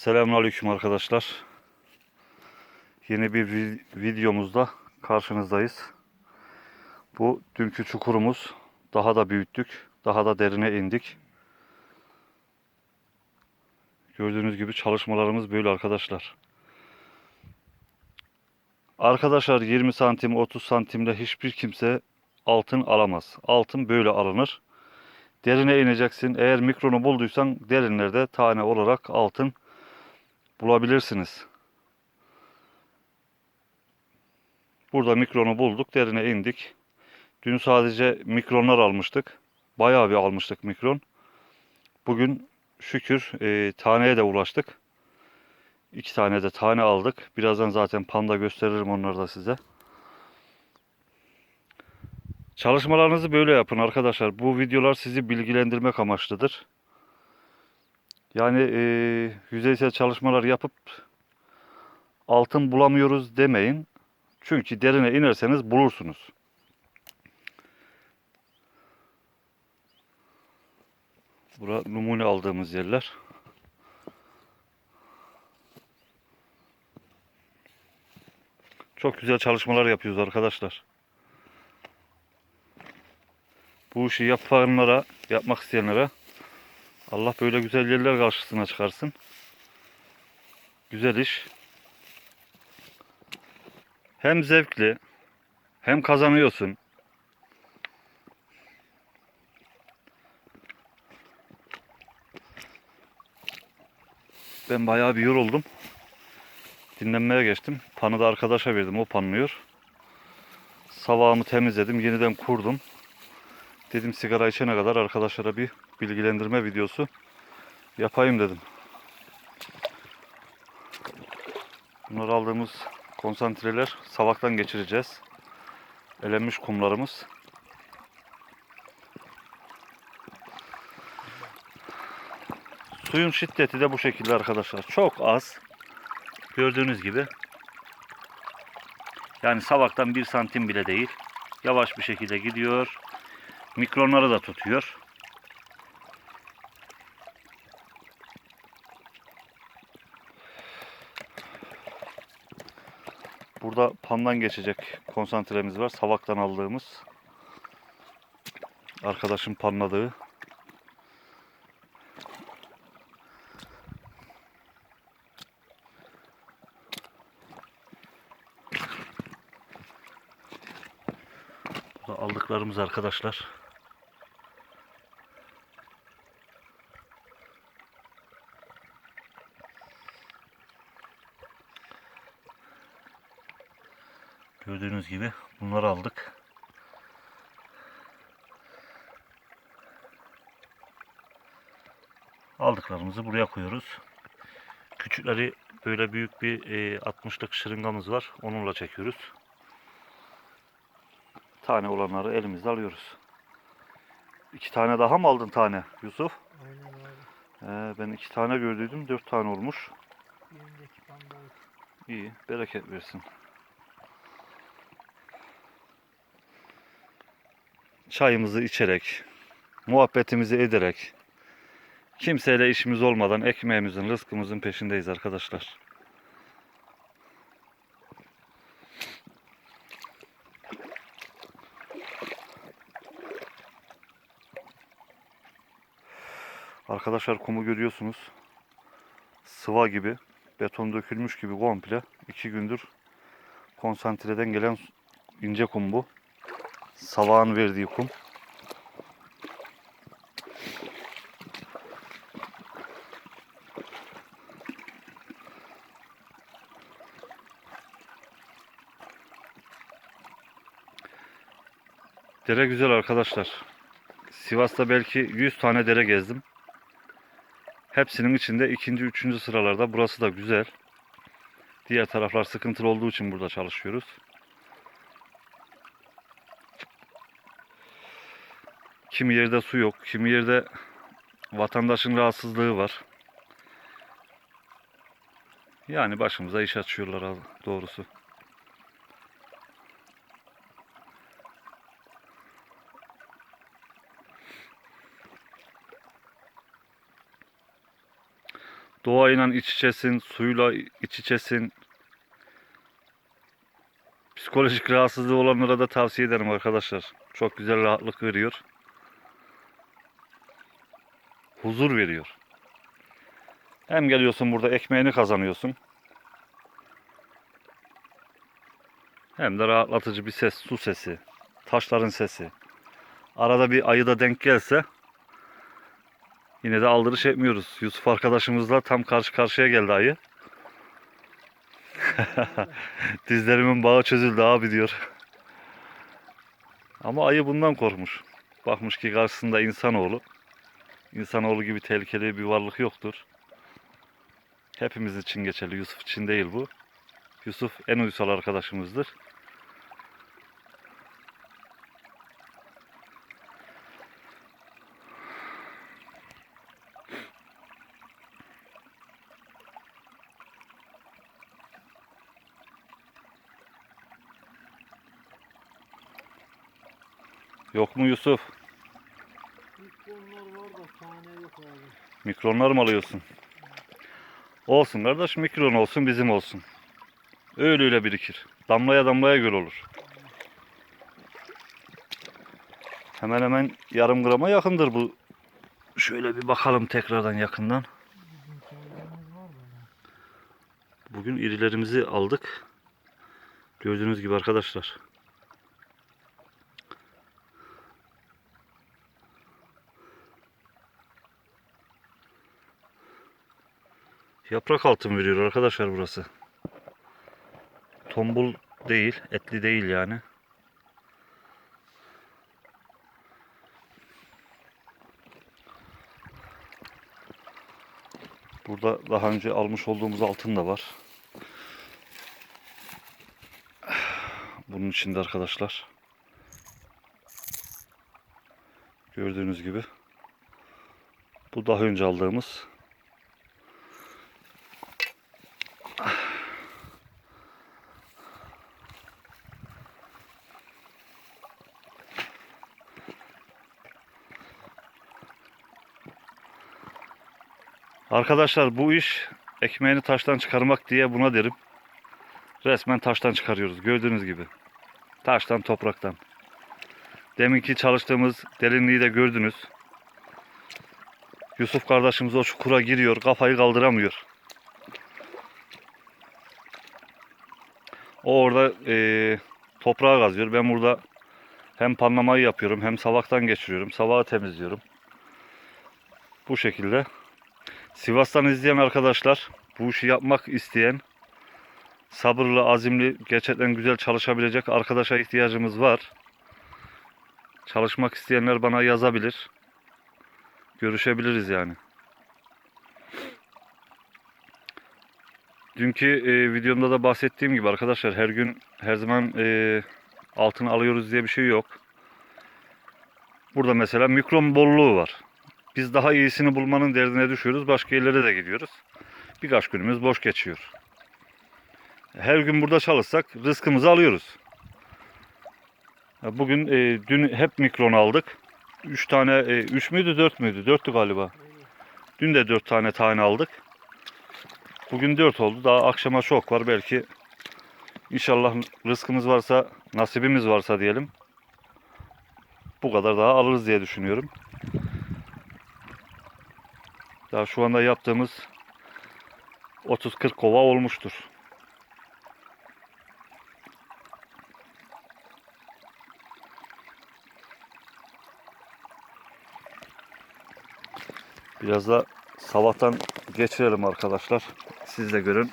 Selamünaleyküm arkadaşlar. Yeni bir vi- videomuzda karşınızdayız. Bu dünkü çukurumuz. Daha da büyüttük. Daha da derine indik. Gördüğünüz gibi çalışmalarımız böyle arkadaşlar. Arkadaşlar 20 santim 30 santimde hiçbir kimse altın alamaz. Altın böyle alınır. Derine ineceksin. Eğer mikronu bulduysan derinlerde tane olarak altın bulabilirsiniz. Burada mikronu bulduk. Derine indik. Dün sadece mikronlar almıştık. Bayağı bir almıştık mikron. Bugün şükür e, taneye de ulaştık. İki tane de tane aldık. Birazdan zaten panda gösteririm onları da size. Çalışmalarınızı böyle yapın arkadaşlar. Bu videolar sizi bilgilendirmek amaçlıdır. Yani e, yüzeysel çalışmalar yapıp altın bulamıyoruz demeyin. Çünkü derine inerseniz bulursunuz. Bura numune aldığımız yerler. Çok güzel çalışmalar yapıyoruz arkadaşlar. Bu işi yapanlara, yapmak isteyenlere Allah böyle güzel yerler karşısına çıkarsın. Güzel iş. Hem zevkli, hem kazanıyorsun. Ben bayağı bir yoruldum. Dinlenmeye geçtim. Panı da arkadaşa verdim. O panlıyor. Savağımı temizledim. Yeniden kurdum. Dedim sigara içene kadar arkadaşlara bir bilgilendirme videosu yapayım dedim. Bunlar aldığımız konsantreler savaktan geçireceğiz. Elenmiş kumlarımız. Suyun şiddeti de bu şekilde arkadaşlar. Çok az. Gördüğünüz gibi. Yani savaktan bir santim bile değil. Yavaş bir şekilde gidiyor. Mikronları da tutuyor. Burada pandan geçecek konsantremiz var. Savaktan aldığımız. Arkadaşım panladığı. Burada aldıklarımız arkadaşlar. Gördüğünüz gibi bunları aldık. Aldıklarımızı buraya koyuyoruz. Küçükleri böyle büyük bir e, 60'lık şırıngamız var. Onunla çekiyoruz. Tane olanları elimizde alıyoruz. İki tane daha mı aldın tane Yusuf? Aynen abi. Ee, ben iki tane gördüydüm. Dört tane olmuş. İyi. Bereket versin. Çayımızı içerek, muhabbetimizi ederek, kimseyle işimiz olmadan ekmeğimizin, rızkımızın peşindeyiz arkadaşlar. Arkadaşlar kumu görüyorsunuz. Sıva gibi, beton dökülmüş gibi komple. iki gündür konsantreden gelen ince kum bu. Savağın verdiği kum. Dere güzel arkadaşlar. Sivas'ta belki 100 tane dere gezdim. Hepsinin içinde ikinci, üçüncü sıralarda. Burası da güzel. Diğer taraflar sıkıntılı olduğu için burada çalışıyoruz. Kimi yerde su yok, kimi yerde vatandaşın rahatsızlığı var. Yani başımıza iş açıyorlar doğrusu. Doğayla iç içesin, suyla iç içesin. Psikolojik rahatsızlığı olanlara da tavsiye ederim arkadaşlar. Çok güzel rahatlık veriyor. Huzur veriyor. Hem geliyorsun burada ekmeğini kazanıyorsun. Hem de rahatlatıcı bir ses, su sesi, taşların sesi. Arada bir ayı da denk gelse yine de aldırış etmiyoruz. Yusuf arkadaşımızla tam karşı karşıya geldi ayı. Dizlerimin bağı çözüldü abi diyor. Ama ayı bundan korkmuş. Bakmış ki karşısında insanoğlu. İnsanoğlu gibi tehlikeli bir varlık yoktur. Hepimiz için geçerli. Yusuf için değil bu. Yusuf en uysal arkadaşımızdır. Yok mu Yusuf? Mikronlar var da tane yok abi. Mikronlar mı alıyorsun? Olsun kardeş mikron olsun bizim olsun. Öyle öyle birikir. Damlaya damlaya göl olur. Hemen hemen yarım grama yakındır bu. Şöyle bir bakalım tekrardan yakından. Bugün irilerimizi aldık. Gördüğünüz gibi arkadaşlar. Yaprak altın veriyor arkadaşlar burası. Tombul değil, etli değil yani. Burada daha önce almış olduğumuz altın da var. Bunun içinde arkadaşlar. Gördüğünüz gibi. Bu daha önce aldığımız. Arkadaşlar bu iş ekmeğini taştan çıkarmak diye buna derim. Resmen taştan çıkarıyoruz gördüğünüz gibi. Taştan topraktan. Deminki çalıştığımız derinliği de gördünüz. Yusuf kardeşimiz o çukura giriyor kafayı kaldıramıyor. O orada eee toprağı kazıyor. Ben burada hem panlamayı yapıyorum hem savaktan geçiriyorum. Savağı temizliyorum. Bu şekilde. Sivas'tan izleyen arkadaşlar, bu işi yapmak isteyen, sabırlı, azimli, gerçekten güzel çalışabilecek arkadaşa ihtiyacımız var. Çalışmak isteyenler bana yazabilir. Görüşebiliriz yani. Dünkü e, videomda da bahsettiğim gibi arkadaşlar her gün her zaman e, altın alıyoruz diye bir şey yok. Burada mesela mikron bolluğu var. Biz daha iyisini bulmanın derdine düşüyoruz. Başka yerlere de gidiyoruz. Birkaç günümüz boş geçiyor. Her gün burada çalışsak rızkımızı alıyoruz. Bugün e, dün hep mikron aldık. 3 tane, 3 müydü 4 müydü? 4'tü galiba. Dün de 4 tane tane aldık. Bugün 4 oldu. Daha akşama çok var. Belki inşallah rızkımız varsa, nasibimiz varsa diyelim. Bu kadar daha alırız diye düşünüyorum. Daha şu anda yaptığımız 30-40 kova olmuştur. Biraz da sabahtan geçirelim arkadaşlar. Siz de görün.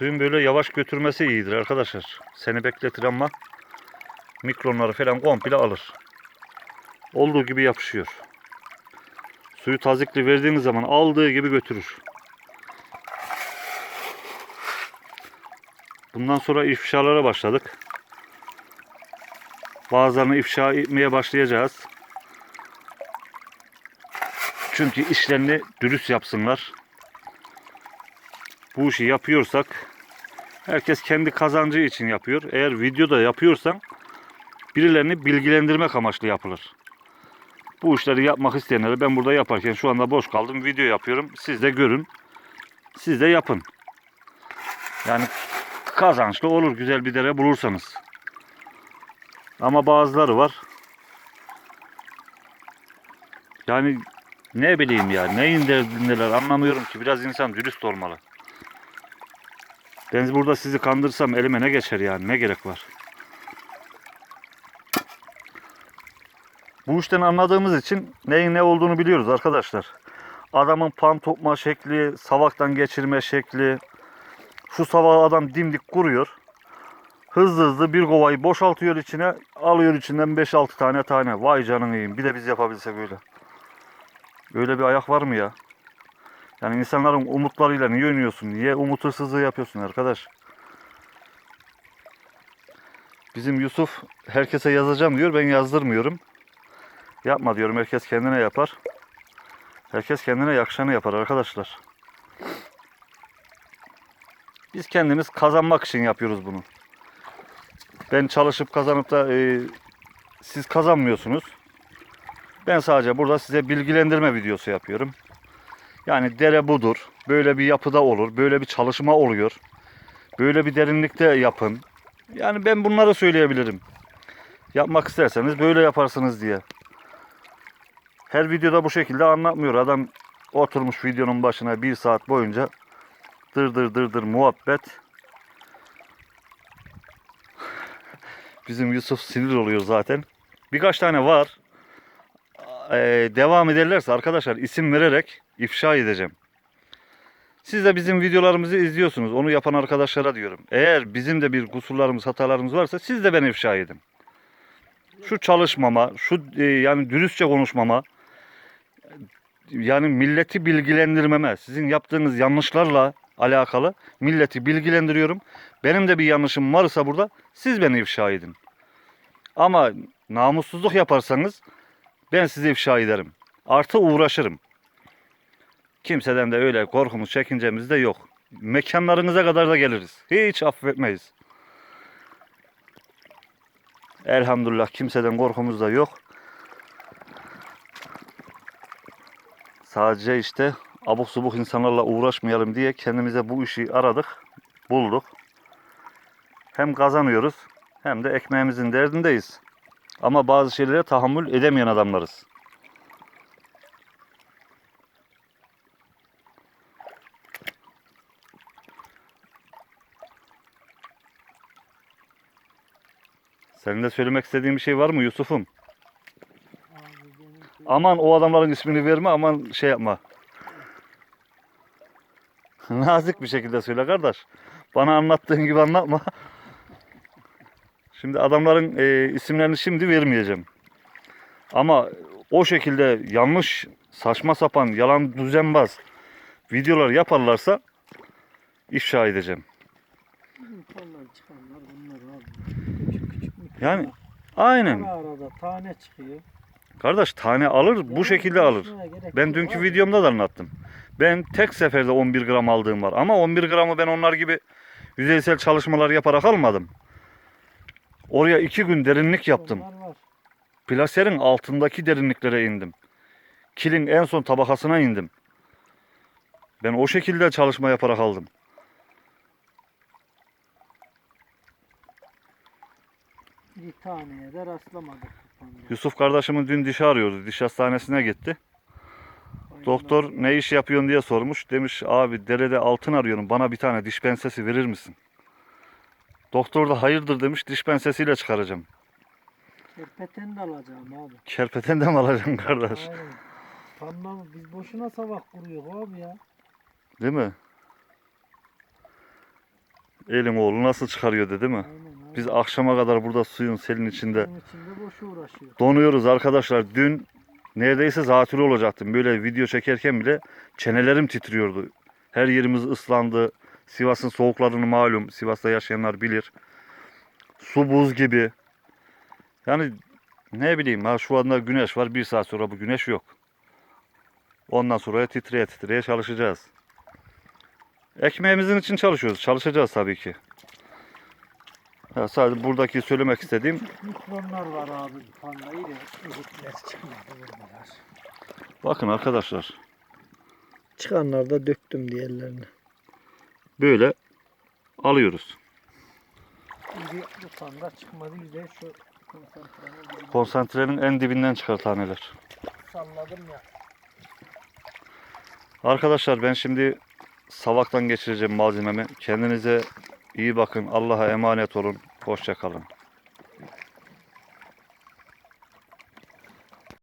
Suyun böyle yavaş götürmesi iyidir arkadaşlar. Seni bekletir ama mikronları falan komple alır. Olduğu gibi yapışıyor. Suyu tazikli verdiğiniz zaman aldığı gibi götürür. Bundan sonra ifşalara başladık. Bazılarını ifşa etmeye başlayacağız. Çünkü işlerini dürüst yapsınlar. Bu işi yapıyorsak herkes kendi kazancı için yapıyor. Eğer videoda yapıyorsan birilerini bilgilendirmek amaçlı yapılır. Bu işleri yapmak isteyenlere ben burada yaparken şu anda boş kaldım. Video yapıyorum. Siz de görün. Siz de yapın. Yani kazançlı olur güzel bir dere bulursanız. Ama bazıları var. Yani ne bileyim ya neyin derdindeler anlamıyorum ki. Biraz insan dürüst olmalı. Ben burada sizi kandırsam elime ne geçer yani ne gerek var. Bu işten anladığımız için neyin ne olduğunu biliyoruz arkadaşlar. Adamın pan topma şekli, savaktan geçirme şekli. Şu savağı adam dimdik kuruyor. Hızlı hızlı bir kovayı boşaltıyor içine. Alıyor içinden 5-6 tane tane. Vay canını yiyeyim. Bir de biz yapabilsek öyle. Böyle bir ayak var mı ya? Yani insanların umutlarıyla niye oynuyorsun? Niye umut hırsızlığı yapıyorsun arkadaş? Bizim Yusuf herkese yazacağım diyor. Ben yazdırmıyorum. Yapma diyorum. Herkes kendine yapar. Herkes kendine yakışanı yapar arkadaşlar. Biz kendimiz kazanmak için yapıyoruz bunu. Ben çalışıp kazanıp da e, siz kazanmıyorsunuz. Ben sadece burada size bilgilendirme videosu yapıyorum. Yani dere budur. Böyle bir yapıda olur. Böyle bir çalışma oluyor. Böyle bir derinlikte yapın. Yani ben bunları söyleyebilirim. Yapmak isterseniz böyle yaparsınız diye. Her videoda bu şekilde anlatmıyor. Adam oturmuş videonun başına bir saat boyunca dır dır dır dır muhabbet. Bizim Yusuf sinir oluyor zaten. Birkaç tane var. Ee, devam ederlerse arkadaşlar isim vererek ifşa edeceğim. Siz de bizim videolarımızı izliyorsunuz. Onu yapan arkadaşlara diyorum. Eğer bizim de bir kusurlarımız, hatalarımız varsa siz de beni ifşa edin. Şu çalışmama, şu e, yani dürüstçe konuşmama, yani milleti bilgilendirmeme, sizin yaptığınız yanlışlarla alakalı milleti bilgilendiriyorum. Benim de bir yanlışım varsa burada siz beni ifşa edin. Ama namussuzluk yaparsanız ben sizi ifşa ederim. Artı uğraşırım. Kimseden de öyle korkumuz, çekincemiz de yok. Mekanlarınıza kadar da geliriz. Hiç affetmeyiz. Elhamdülillah kimseden korkumuz da yok. Sadece işte abuk subuk insanlarla uğraşmayalım diye kendimize bu işi aradık, bulduk. Hem kazanıyoruz hem de ekmeğimizin derdindeyiz. Ama bazı şeylere tahammül edemeyen adamlarız. Senin de söylemek istediğin bir şey var mı Yusuf'um? Aman o adamların ismini verme aman şey yapma. Nazik bir şekilde söyle kardeş. Bana anlattığın gibi anlatma. Şimdi adamların e, isimlerini şimdi vermeyeceğim. Ama o şekilde yanlış, saçma sapan, yalan düzenbaz videolar yaparlarsa ifşa edeceğim. bizim tarladan çıkanlar bunlar abi. Küçük küçük mikro. Yani aynen. Ara arada tane çıkıyor. Kardeş tane alır bu şekilde alır. Ben dünkü videomda da anlattım. Ben tek seferde 11 gram aldığım var. Ama 11 gramı ben onlar gibi yüzeysel çalışmalar yaparak almadım. Oraya 2 gün derinlik yaptım. Plaserin altındaki derinliklere indim. Kilin en son tabakasına indim. Ben o şekilde çalışma yaparak aldım. Bir taneye de rastlamadık. Yusuf kardeşimin dün dişi ağrıyordu. Diş hastanesine gitti. Doktor ne iş yapıyorsun diye sormuş. Demiş abi derede altın arıyorum. Bana bir tane diş pensesi verir misin? Doktor da hayırdır demiş. Diş pensesiyle çıkaracağım. Kerpeten de alacağım abi. Kerpeten de mi alacaksın kardeş? Aynen. Tamam biz boşuna savak kuruyor abi ya. Değil mi? Elim oğlu nasıl çıkarıyor dedi mi? Aynen. Biz akşama kadar burada suyun selin içinde içinde boşu uğraşıyor. donuyoruz arkadaşlar. Dün neredeyse zatürre olacaktım. Böyle video çekerken bile çenelerim titriyordu. Her yerimiz ıslandı. Sivas'ın soğuklarını malum. Sivas'ta yaşayanlar bilir. Su buz gibi. Yani ne bileyim ha şu anda güneş var. Bir saat sonra bu güneş yok. Ondan sonra titreye titreye çalışacağız. Ekmeğimizin için çalışıyoruz. Çalışacağız tabii ki. Ya sadece buradaki söylemek istediğim Mikronlar var abi. Panda ile öbürler çıkmadı buradalar. bakın arkadaşlar Çıkanlar da döktüm diğerlerini. böyle alıyoruz. Biri bu panda çıkmadı. Bir de şu konsantreni bir Konsantrenin en dibinden çıkar taneler. salladım ya. Arkadaşlar ben şimdi savaktan geçireceğim malzememi. Kendinize iyi bakın. Allah'a emanet olun. Hoşça kalın.